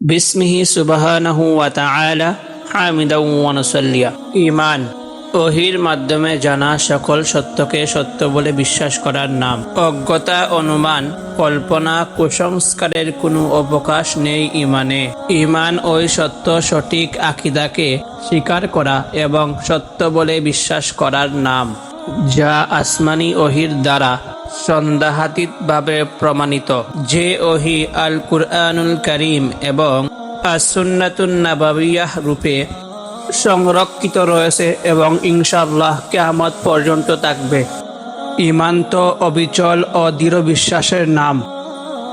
বিসমিহি সুবাহানহু আতালা হামিদা ওয়ানসল্লিয়া ইমান ওহির মাধ্যমে জানা সকল সত্যকে সত্য বলে বিশ্বাস করার নাম। অজ্ঞতা, অনুমান, কল্পনা, কুসংস্কারের কোনো অবকাশ নেই ইমানে ইমান ওই সত্য, সঠিক আকিদাকে স্বীকার করা এবং সত্য বলে বিশ্বাস করার নাম। যা আসমানি ওহির দ্বারা সন্দেহাতীতভাবে প্রমাণিত। যে ওহি আল কুরআনুল করিম এবং আসুন্নাতুন নাবাবিয়াহ রূপে সংরক্ষিত রয়েছে এবং ইনশাআল্লাহ কেয়ামত পর্যন্ত থাকবে। ইমান তো অবিচল ও দৃঢ় বিশ্বাসের নাম।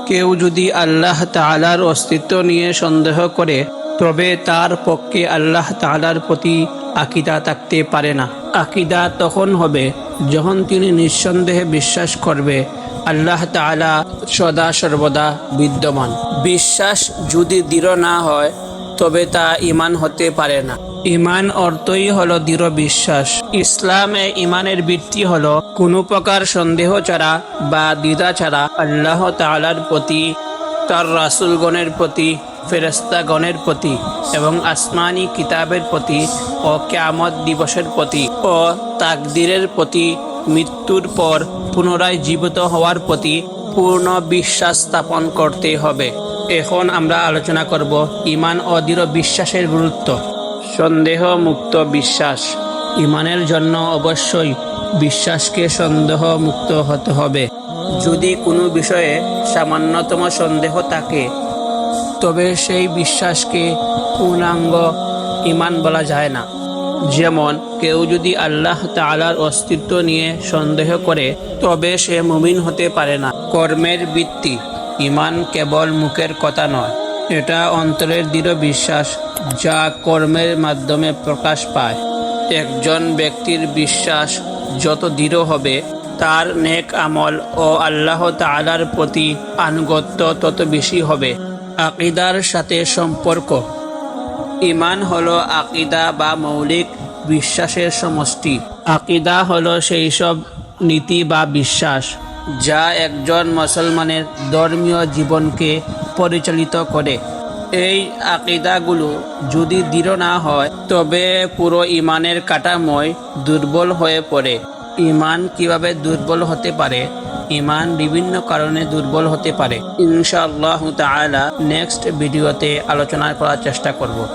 কেউ যদি আল্লাহ তাআলার অস্তিত্ব নিয়ে সন্দেহ করে, তবে তার পক্ষে আল্লাহ তাআলার প্রতি আকিদা থাকতে পারে না। আকিদা তখন হবে যখন তিনি নিঃসন্দেহে বিশ্বাস করবে, আল্লাহ তাআলা সদা সর্বদা বিদ্যমান। বিশ্বাস যদি দৃঢ় না হয়, তবে তা ইমান হতে পারে না। ইমান অর্থই হলো দৃঢ় বিশ্বাস। ইসলামে ইমানের ভিত্তি হলো কোনো প্রকার সন্দেহ ছাড়া বা দ্বিধা ছাড়া আল্লাহ তাআলার প্রতি তার রাসুলগণের প্রতি ফেরেস্তাগণের প্রতি এবং আসমানি কিতাবের প্রতি ও কেয়ামত দিবসের প্রতি ও তাকদিরের প্রতি মৃত্যুর পর পুনরায় জীবিত হওয়ার প্রতি পূর্ণ বিশ্বাস স্থাপন করতে হবে। এখন আমরা আলোচনা করব ইমান ও দৃঢ় বিশ্বাসের গুরুত্ব। সন্দেহ মুক্ত বিশ্বাস। ইমানের জন্য অবশ্যই বিশ্বাসকে সন্দেহ মুক্ত হতে হবে। যদি কোনো বিষয়ে সামান্যতম সন্দেহ থাকে, তবে সেই বিশ্বাসকে পূর্ণাঙ্গ ইমান বলা যায় না। যেমন, কেউ যদি আল্লাহ তাআলার অস্তিত্ব নিয়ে সন্দেহ করে, তবে সে মুমিন হতে পারে না। কর্মের ভিত্তি ইমান কেবল মুখের কথা নয়, এটা অন্তরের দৃঢ় বিশ্বাস যা কর্মের মাধ্যমে প্রকাশ পায়। একজন ব্যক্তির বিশ্বাস যত দৃঢ় হবে তার নেক আমল ও আল্লাহ তাআলার প্রতি আনুগত্য তত বেশি হবে। আকিদার সাথে সম্পর্ক। ইমান হলো আকিদা বা মৌলিক বিশ্বাসের সমষ্টি। আকিদা হলো সেই সব নীতি বা বিশ্বাস যা একজন মুসলমানের ধর্মীয় জীবনকে পরিচালিত করে। এই আকিদাগুলো যদি দৃঢ় না হয়, তবে পুরো ইমানের কাঠামোয় দুর্বল হয়ে পড়ে। ইমান কীভাবে দুর্বল হতে পারে? ইমান বিভিন্ন কারণে দুর্বল হতে পারে। ইনশাআল্লাহ তালা নেক্সট ভিডিওতে আলোচনা করার চেষ্টা করব।